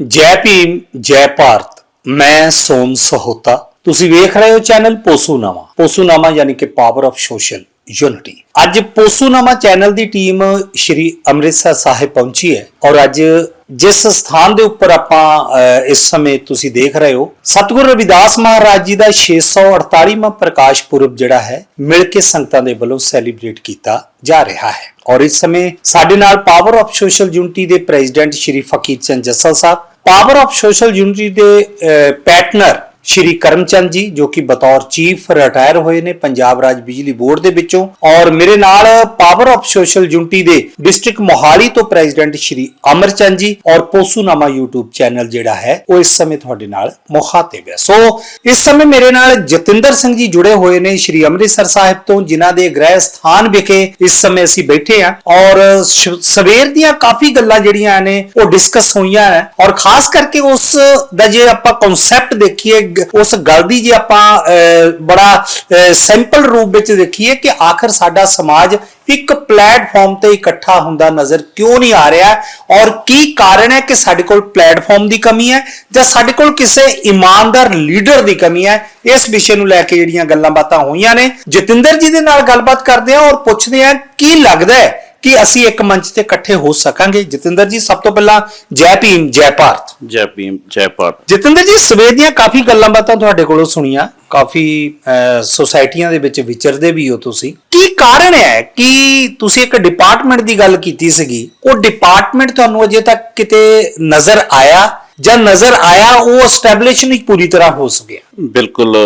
ਜੈ ਭੀਮ, ਜੈ ਭਾਰਤ, ਮੈਂ ਸੋਮ ਸਹੋਤਾ। ਤੁਸੀਂ ਵੇਖ ਰਹੇ ਹੋ ਚੈਨਲ ਪੋਸੂਨਾਮਾ। ਪੋਸੂਨਾਮਾ ਯਾਨੀ ਕਿ ਪਾਵਰ ਆਫ ਸੋਸ਼ਲ ਯੂਨਿਟੀ ਅੱਜ ਪੋਸੂਨਾਮਾ ਚੈਨਲ ਦੀ ਟੀਮ ਸ਼੍ਰੀ ਅੰਮ੍ਰਿਤਸਰ ਸਾਹਿਬ ਪਹੁੰਚੀ ਹੈ ਔਰ ਅੱਜ ਜਿਸ ਸਥਾਨ ਦੇ ਉੱਪਰ ਆਪਾਂ ਇਸ ਸਮੇਂ ਤੁਸੀਂ ਦੇਖ ਰਹੇ ਹੋ, ਸਤਿਗੁਰੂ ਰਵਿਦਾਸ ਮਹਾਰਾਜ ਜੀ ਦਾ 648ਵਾਂ ਪ੍ਰਕਾਸ਼ ਪੁਰਬ ਜਿਹੜਾ ਹੈ, ਮਿਲ ਕੇ ਸੰਗਤਾਂ ਦੇ ਵੱਲੋਂ ਸੈਲੀਬ੍ਰੇਟ ਕੀਤਾ ਜਾ ਰਿਹਾ ਹੈ। ਔਰ ਇਸ ਸਮੇਂ ਸਾਡੇ ਨਾਲ ਪਾਵਰ ਆਫ ਸੋਸ਼ਲ ਯੂਨਿਟੀ ਦੇ president Shri Fakir Chand Jassal sahib power of social unity ਦੇ ਪੈਟਨਰ ਸ਼੍ਰੀ ਕਰਮਚੰਦ ਜੀ, ਜੋ ਕਿ ਬਤੌਰ ਚੀਫ ਰਿਟਾਇਰ ਹੋਏ ਨੇ ਪੰਜਾਬ ਰਾਜ ਬਿਜਲੀ ਬੋਰਡ ਦੇ ਵਿੱਚੋਂ। ਔਰ ਮੇਰੇ ਨਾਲ ਪਾਵਰ ਆਫ ਸੋਸ਼ਲ ਯੂਨਿਟੀ ਦੇ ਡਿਸਟ੍ਰਿਕਟ ਮੋਹਾਲੀ ਤੋਂ ਪ੍ਰੈਜ਼ੀਡੈਂਟ ਸ਼੍ਰੀ ਅਮਰਚੰਦ ਜੀ ਔਰ ਪੋਸੂਨਾਮਾ YouTube ਚੈਨਲ ਜਿਹੜਾ ਹੈ, ਉਹ ਇਸ ਸਮੇਂ ਤੁਹਾਡੇ ਨਾਲ ਮੁਖਾਤਿਬ ਹੈ ਸੋ, ਇਸ ਸਮੇਂ ਮੇਰੇ ਨਾਲ ਜਤਿੰਦਰ ਸਿੰਘ ਜੀ ਜੁੜੇ ਹੋਏ ਨੇ ਸ਼੍ਰੀ ਅੰਮ੍ਰਿਤਸਰ ਸਾਹਿਬ ਤੋਂ, ਜਿਨ੍ਹਾਂ ਦੇ ਗ੍ਰਹਿ ਸਥਾਨ ਵਿਖੇ ਇਸ ਸਮੇਂ ਅਸੀਂ ਬੈਠੇ ਹਾਂ। ਔਰ ਸਵੇਰ ਦੀਆਂ ਕਾਫੀ ਗੱਲਾਂ ਜਿਹੜੀਆਂ ਨੇ, ਉਹ ਡਿਸਕਸ ਹੋਈਆਂ ਹੈ। ਔਰ ਖਾਸ ਕਰਕੇ ਉਸ ਦਾ ਜੇ ਆਪਾਂ ਕਨਸੈਪਟ ਦੇਖੀਏ ਉਸ ਗੱਲ ਦੀ ਜੇ ਆਪਾਂ ਬੜਾ ਸਿੰਪਲ ਰੂਪ ਵਿੱਚ ਦੇਖੀਏ ਕਿ ਆਖਰ ਸਾਡਾ ਸਮਾਜ ਇੱਕ ਪਲੇਟਫਾਰਮ ਤੇ ਇਕੱਠਾ ਹੁੰਦਾ ਨਜ਼ਰ ਕਿਉਂ ਨਹੀਂ ਆ ਰਿਹਾ ਔਰ ਕੀ ਕਾਰਨ ਹੈ ਕਿ ਸਾਡੇ ਕੋਲ ਪਲੇਟਫਾਰਮ ਦੀ ਕਮੀ ਹੈ ਜਾਂ ਸਾਡੇ ਕੋਲ ਕਿਸੇ ਇਮਾਨਦਾਰ ਲੀਡਰ ਦੀ ਕਮੀ ਹੈ? ਇਸ ਵਿਸ਼ੇ ਨੂੰ ਲੈ ਕੇ ਜਿਹੜੀਆਂ ਗੱਲਾਂ ਬਾਤਾਂ ਹੋਈਆਂ ਨੇ। ਜਤਿੰਦਰ ਜੀ ਦੇ ਨਾਲ ਗੱਲਬਾਤ ਕਰਦੇ ਹਾਂ ਔਰ ਪੁੱਛਦੇ ਹਾਂ, ਕੀ ਲੱਗਦਾ ਹੈ ਕਿ ਅਸੀਂ ਇੱਕ ਮੰਚ ਤੇ ਇਕੱਠੇ ਹੋ ਸਕਾਂਗੇ? ਜਤਿੰਦਰ ਜੀ ਸਭ ਤੋਂ ਪਹਿਲਾਂ ਜੈ ਭੀਮ ਜੈ ਭਾਰਤ। ਜੈ ਭੀਮ ਜੈ ਭਾਰਤ। ਜਤਿੰਦਰ ਜੀ ਸਵੇਰ ਦੀਆਂ ਕਾਫੀ ਗੱਲਾਂ ਬਾਤਾਂ ਤੁਹਾਡੇ ਕੋਲੋਂ ਸੁਣੀਆਂ। ਕਾਫੀ ਸੁਸਾਇਟੀਆਂ ਦੇ ਵਿੱਚ ਵਿਚਰਦੇ ਵੀ ਹੋ ਤੁਸੀਂ। ਕੀ ਕਾਰਨ ਹੈ ਕਿ ਤੁਸੀਂ ਇੱਕ ਡਿਪਾਰਟਮੈਂਟ ਦੀ ਗੱਲ ਕੀਤੀ ਸੀਗੀ? ਉਹ ਡਿਪਾਰਟਮੈਂਟ ਤੁਹਾਨੂੰ ਅਜੇ ਤੱਕ ਕਿਤੇ ਨਜ਼ਰ ਆਇਆ? ਜਾਂ ਨਜ਼ਰ ਆਇਆ ਉਹ ਐਸਟੈਬਲਿਸ਼ ਨਹੀਂ ਪੂਰੀ ਤਰ੍ਹਾਂ ਹੋ ਸਕਿਆ? ਬਿਲਕੁਲ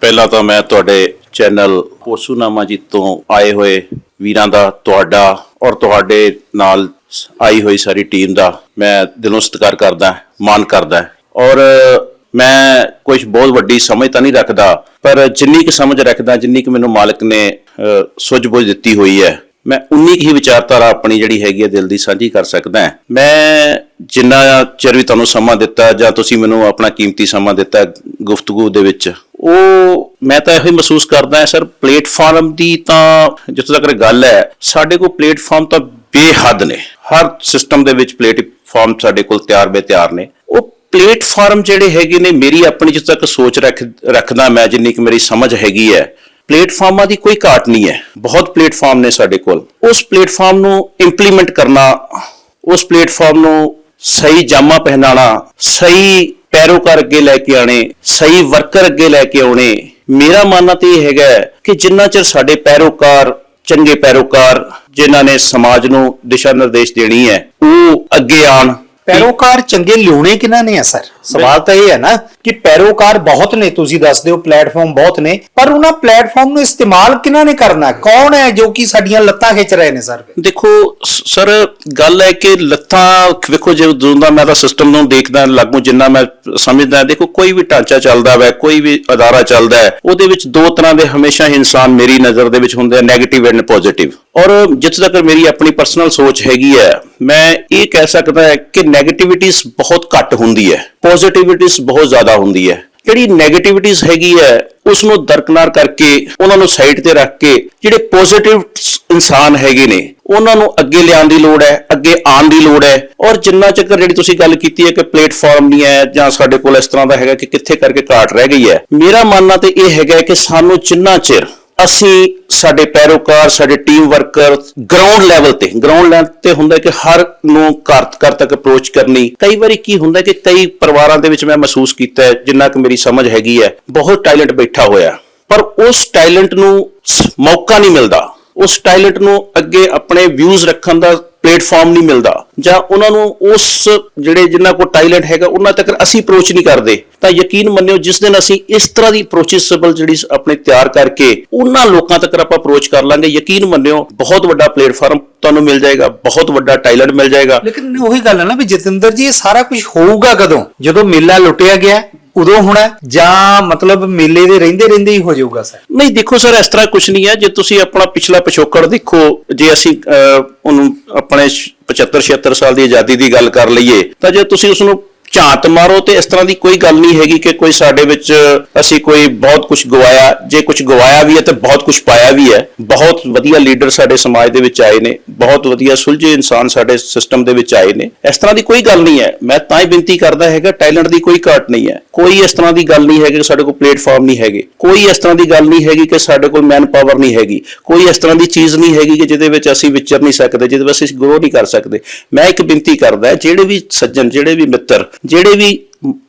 ਪਹਿਲਾਂ ਤਾਂ ਮੈਂ ਤੁਹਾਡੇ ਚੈਨਲ ਪੋਸੂਨਾਮਾ ਜੀ ਤੋਂ ਆਏ ਹੋਏ ਵੀਰਾਂ ਦਾ, ਤੁਹਾਡਾ ਔਰ ਤੁਹਾਡੇ ਨਾਲ ਆਈ ਹੋਈ ਸਾਰੀ ਟੀਮ ਦਾ ਮੈਂ ਦਿਲੋਂ ਸਤਿਕਾਰ ਕਰਦਾ ਮਾਨ ਕਰਦਾ ਔਰ ਮੈਂ ਕੁਝ ਬਹੁਤ ਵੱਡੀ ਸਮਝ ਤਾਂ ਨਹੀਂ ਰੱਖਦਾ, ਪਰ ਜਿੰਨੀ ਕੁ ਸਮਝ ਰੱਖਦਾ, ਜਿੰਨੀ ਕੁ ਮੈਨੂੰ ਮਾਲਕ ਨੇ ਸੋਝ ਬੁੱਝ ਦਿੱਤੀ ਹੋਈ ਹੈ, ਮੈਂ ਉਨੀ ਕੁ ਹੀ ਵਿਚਾਰਧਾਰਾ ਆਪਣੀ ਜਿਹੜੀ ਹੈਗੀ ਹੈ ਦਿਲ ਦੀ ਸਾਂਝੀ ਕਰ ਸਕਦਾ ਹਾਂ। ਮੈਂ ਜਿੰਨਾ ਚਿਰ ਵੀ ਤੁਹਾਨੂੰ ਸਮਾਂ ਦਿੱਤਾ ਜਾਂ ਤੁਸੀਂ ਮੈਨੂੰ ਆਪਣਾ ਕੀਮਤੀ ਸਮਾਂ ਦਿੱਤਾ ਗੁਫ਼ਤਗੂ ਦੇ ਵਿੱਚ ਉਹ ਮੈਂ ਤਾਂ ਇਹੋ ਹੀ ਮਹਿਸੂਸ ਕਰਦਾ ਹਾਂ, ਸਰ, ਪਲੇਟਫਾਰਮ ਦੀ ਤਾਂ ਜਿੱਥੋਂ ਤੱਕ ਗੱਲ ਹੈ, ਸਾਡੇ ਕੋਲ ਪਲੇਟਫਾਰਮ ਤਾਂ ਬੇਹੱਦ ਨੇ। ਹਰ ਸਿਸਟਮ ਦੇ ਵਿੱਚ ਪਲੇਟਫਾਰਮ ਸਾਡੇ ਕੋਲ ਤਿਆਰ ਬੇ ਤਿਆਰ ਨੇ। ਉਹ ਪਲੇਟਫਾਰਮ ਜਿਹੜੇ ਹੈਗੇ ਨੇ, ਮੇਰੀ ਆਪਣੀ ਜਿੱਥੇ ਤੱਕ ਸੋਚ ਰੱਖ, ਰੱਖਦਾ ਮੈਂ, ਜਿੰਨੀ ਕਿ ਮੇਰੀ ਸਮਝ ਹੈਗੀ ਹੈ, ਪਲੇਟਫਾਰਮਾਂ ਦੀ ਕੋਈ ਘਾਟ ਨਹੀਂ ਹੈ। ਬਹੁਤ ਪਲੇਟਫਾਰਮ ਨੇ ਸਾਡੇ ਕੋਲ। ਉਸ ਪਲੇਟਫਾਰਮ ਨੂੰ ਇੰਪਲੀਮੈਂਟ ਕਰਨਾ, ਉਸ ਪਲੇਟਫਾਰਮ ਨੂੰ ਸਹੀ ਜਾਮਾ ਪਹਿਨਾਣਾ, ਸਹੀ ਪੈਰੋਕਾਰ ਅੱਗੇ ਲੈ ਕੇ ਆਣੇ ਸਹੀ ਵਰਕਰ ਅੱਗੇ ਲੈ ਕੇ ਆਉਣੇ। ਮੇਰਾ ਮੰਨਣਾ ਤੇ ਇਹ ਹੈਗਾ ਕਿ ਜਿੰਨਾ ਚਿਰ ਸਾਡੇ ਪੈਰੋਕਾਰ ਚੰਗੇ ਪੈਰੋਕਾਰ ਜਿਨ੍ਹਾਂ ਨੇ ਸਮਾਜ ਨੂੰ ਦਿਸ਼ਾ ਨਿਰਦੇਸ਼ ਦੇਣੀ ਹੈ, ਉਹ ਅੱਗੇ ਆਣ ਪੈਰੋਕਾਰ ਚੰਗੇ ਲਿਉਣੇ ਕਿਨਾਂ ਨੇ ਆ, ਸਰ? ਸਵਾਲ ਤਾਂ ਇਹ ਹੈ ਨਾ ਕਿ ਪੈਰੋਕਾਰ ਬਹੁਤ ਨੇ, ਤੁਸੀਂ ਦੱਸਦੇ ਹੋ ਪਲੇਟਫਾਰਮ ਬਹੁਤ ਨੇ, ਪਰ ਉਹਨਾਂ ਪਲੇਟਫਾਰਮ ਨੂੰ ਇਸਤੇਮਾਲ ਕਿਨਾਂ ਨੇ ਕਰਨਾ? ਕੌਣ ਹੈ ਜੋ ਕਿ ਸਾਡੀਆਂ ਲੱਤਾਂ ਖਿੱਚ ਰਹੇ ਨੇ ਸਰ? ਦੇਖੋ ਸਰ, ਗੱਲ ਹੈ ਕਿ ਲੱਤਾਂ, ਵੇਖੋ ਜਦੋਂ ਦਾ ਮੈਂ ਤਾਂ ਸਿਸਟਮ ਨੂੰ ਦੇਖਦਾ, ਲੱਗੂ ਜਿੰਨਾ ਮੈਂ ਸਮਝਦਾ, ਦੇਖੋ ਕੋਈ ਵੀ ਢਾਂਚਾ ਚੱਲਦਾ ਹੈ ਕੋਈ ਵੀ ਅਦਾਰਾ ਚੱਲਦਾ ਹੈ, ਉਹਦੇ ਵਿੱਚ ਦੋ ਤਰ੍ਹਾਂ ਦੇ ਹਮੇਸ਼ਾ ਹੀ ਇਨਸਾਨ ਮੇਰੀ ਨਜ਼ਰ ਦੇ ਵਿੱਚ ਹੁੰਦੇ ਆ 네ਗੇਟਿਵ ਐਂਡ ਪੋਜ਼ਿਟਿਵ ਔਰ ਜਿੱਥੇ ਤੱਕ ਮੇਰੀ ਆਪਣੀ ਪਰਸਨਲ ਸੋਚ ਹੈਗੀ ਹੈ, ਮੈਂ ਇਹ ਕਹਿ ਸਕਦਾ ਹਾਂ ਕਿ 네ਗੇਟਿਵਿਟੀਜ਼ ਬਹੁਤ ਘੱਟ ਹੁੰਦੀ ਹੈ। ਪੋਜ਼ਿਟਿਵਿਟੀਜ਼ ਬਹੁਤ ਜ਼ਿਆਦਾ ਹੁੰਦੀ ਹੈ। ਜਿਹੜੀ 네ਗੇਟਿਵਿਟੀਜ਼ ਹੈਗੀ ਹੈ ਉਸ ਨੂੰ ਦਰਕਨਾਰ ਕਰਕੇ, ਉਹਨਾਂ ਨੂੰ ਸਾਈਡ ਤੇ ਰੱਖ ਕੇ, ਜਿਹੜੇ ਪੋਜ਼ਿਟਿਵ ਇਨਸਾਨ ਹੈਗੇ ਨੇ, ਉਹਨਾਂ ਨੂੰ ਅੱਗੇ ਲਿਆਉਣ ਦੀ ਲੋੜ ਹੈ, ਅੱਗੇ ਆਉਣ ਦੀ ਲੋੜ ਹੈ। ਔਰ ਜਿੰਨਾ ਚੱਕਰ ਜਿਹੜੀ ਤੁਸੀਂ ਗੱਲ ਕੀਤੀ ਹੈ ਕਿ ਪਲੇਟਫਾਰਮ ਨਹੀਂ ਹੈ, ਜਾਂ ਸਾਡੇ ਕੋਲ ਇਸ ਤਰ੍ਹਾਂ ਦਾ ਹੈਗਾ ਕਿ ਕਿੱਥੇ ਕਰਕੇ ਘਾਟ ਰਹਿ ਗਈ ਹੈ। ਮੇਰਾ ਮੰਨਣਾ ਤੇ ਇਹ ਹੈਗਾ ਕਿ ਸਾਨੂੰ ਜਿੰਨਾ ਚਿਰ ਅਸੀਂ ਸਾਡੇ ਪੈਰੋਕਾਰ, ਸਾਡੇ ਟੀਮ ਵਰਕਰ ਗਰਾਊਂਡ ਲੈਵਲ ਤੇ ਗਰਾਊਂਡ ਲੈਵਲ ਤੇ ਹੁੰਦਾ ਕਿ ਹਰ ਨੂੰ ਘਰ ਘਰ ਤੱਕ ਅਪਰੋਚ ਕਰਨੀ। ਕਈ ਵਾਰੀ ਕੀ ਹੁੰਦਾ ਕਿ ਕਈ ਪਰਿਵਾਰਾਂ ਦੇ ਵਿੱਚ ਮੈਂ ਮਹਿਸੂਸ ਕੀਤਾ ਹੈ, ਜਿੰਨਾ ਕਿ ਮੇਰੀ ਸਮਝ ਹੈਗੀ ਹੈ, ਬਹੁਤ ਟੈਲੈਂਟ ਬੈਠਾ ਹੋਇਆ ਪਰ ਉਸ ਟੈਲੈਂਟ ਨੂੰ ਮੌਕਾ ਨਹੀਂ ਮਿਲਦਾ। ਉਸ ਟੈਲੈਂਟ ਨੂੰ ਅੱਗੇ ਆਪਣੇ ਵਿਊਜ਼ ਰੱਖਣ ਦਾ ਪਲੇਟਫਾਰਮ ਨਹੀਂ ਮਿਲਦਾ ਜਾਂ ਉਹਨਾਂ ਨੂੰ ਉਸ ਜਿਹੜੇ ਜਿਨ੍ਹਾਂ ਕੋਲ ਟੈਲੈਂਟ ਹੈਗਾ ਉਹਨਾਂ ਤੱਕ ਅਸੀਂ ਅਪਰੋਚ ਨਹੀਂ ਕਰਦੇ। ਤਾਂ ਯਕੀਨ ਮੰਨਿਓ ਜਿਸ ਦਿਨ ਅਸੀਂ ਇਸ ਤਰ੍ਹਾਂ ਦੀ ਅਪਰੋਚੇਬਲ ਜਿਹੜੀ ਆਪਣੇ ਤਿਆਰ ਕਰਕੇ ਉਹਨਾਂ ਲੋਕਾਂ ਤੱਕ ਆਪਾਂ ਅਪਰੋਚ ਕਰ ਲਾਂਗੇ, ਯਕੀਨ ਮੰਨਿਓ ਬਹੁਤ ਵੱਡਾ ਪਲੇਟਫਾਰਮ ਤੁਹਾਨੂੰ ਮਿਲ ਜਾਏਗਾ, ਬਹੁਤ ਵੱਡਾ ਟੈਲੈਂਟ ਮਿਲ ਜਾਏਗਾ। ਲੇਕਿਨ ਉਹੀ ਗੱਲ ਹੈ ਨਾ ਵੀ ਜਤਿੰਦਰ ਜੀ, ਇਹ ਸਾਰਾ ਕੁਝ ਹੋਊਗਾ ਕਦੋਂ? ਜਦੋਂ ਮੇਲਾ ਲੁੱਟਿਆ ਗਿਆ ਉਦੋਂ ਹੋਣਾ ਜਾਂ ਮਤਲਬ ਮੇਲੇ ਦੇ ਰਹਿੰਦੇ ਰਹਿੰਦੇ ਹੀ ਹੋ ਜਾਊਗਾ ਸਰ? ਨਹੀਂ ਦੇਖੋ ਸਰ ਇਸ ਤਰ੍ਹਾਂ ਕੁਝ ਨਹੀਂ ਹੈ। ਜੇ ਤੁਸੀਂ ਆਪਣਾ ਪਿਛਲਾ ਪਿਛੋਕੜ ਦੇਖੋ ਜੇ ਅਸੀਂ ਅਹ, ਉਹਨੂੰ ਆਪਣੇ 75 76 ਸਾਲ ਦੀ ਆਜ਼ਾਦੀ ਦੀ ਗੱਲ ਕਰ ਲਈਏ ਤਾਂ ਜੇ ਤੁਸੀਂ ਉਸ ਨੂੰ ਝਾਤ ਮਾਰੋ ਤੇ ਇਸ ਤਰ੍ਹਾਂ ਦੀ ਕੋਈ ਗੱਲ ਨਹੀਂ ਹੈਗੀ ਕਿ ਕੋਈ ਸਾਡੇ ਵਿੱਚ ਅਸੀਂ ਕੋਈ ਬਹੁਤ ਕੁਝ ਗਵਾਇਆ, ਜੇ ਕੁਝ ਗਵਾਇਆ ਵੀ ਹੈ ਤੇ ਬਹੁਤ ਕੁਝ ਪਾਇਆ ਵੀ ਹੈ। ਬਹੁਤ ਵਧੀਆ ਲੀਡਰ ਸਾਡੇ ਸਮਾਜ ਦੇ ਵਿੱਚ ਆਏ ਨੇ, ਬਹੁਤ ਵਧੀਆ ਸੁਲਝੇ ਇਨਸਾਨ ਸਾਡੇ ਸਿਸਟਮ ਦੇ ਵਿੱਚ ਆਏ ਨੇ। ਇਸ ਤਰ੍ਹਾਂ ਦੀ ਕੋਈ ਗੱਲ ਨਹੀਂ ਹੈ। ਮੈਂ ਤਾਂ ਹੀ ਬੇਨਤੀ ਕਰਦਾ ਹੈਗਾ, ਟੈਲੈਂਟ ਦੀ ਕੋਈ ਘਾਟ ਨਹੀਂ ਹੈ। ਕੋਈ ਇਸ ਤਰ੍ਹਾਂ ਦੀ ਗੱਲ ਨਹੀਂ ਹੈਗੀ ਕਿ ਸਾਡੇ ਕੋਲ ਪਲੇਟਫਾਰਮ ਨਹੀਂ ਹੈਗੇ। ਕੋਈ ਇਸ ਤਰ੍ਹਾਂ ਦੀ ਗੱਲ ਨਹੀਂ ਹੈਗੀ ਕਿ ਸਾਡੇ ਕੋਲ ਮੈਨ ਪਾਵਰ ਨਹੀਂ ਹੈਗੀ। ਕੋਈ ਇਸ ਤਰ੍ਹਾਂ ਦੀ ਚੀਜ਼ ਨਹੀਂ ਹੈਗੀ ਕਿ ਜਿਹਦੇ ਵਿੱਚ ਅਸੀਂ ਵਿਚਰ ਨਹੀਂ ਸਕਦੇ, ਜਿਹਦੇ ਵਿੱਚ ਅਸੀਂ ਗਰੋ ਨਹੀਂ ਕਰ ਸਕਦੇ। ਮੈਂ ਇੱਕ ਬੇਨਤੀ ਕਰਦਾ, ਜਿਹੜੇ ਵੀ ਸੱਜਣ, ਜਿਹੜੇ ਵੀ ਮਿੱਤਰ ਜਿਹੜੇ ਵੀ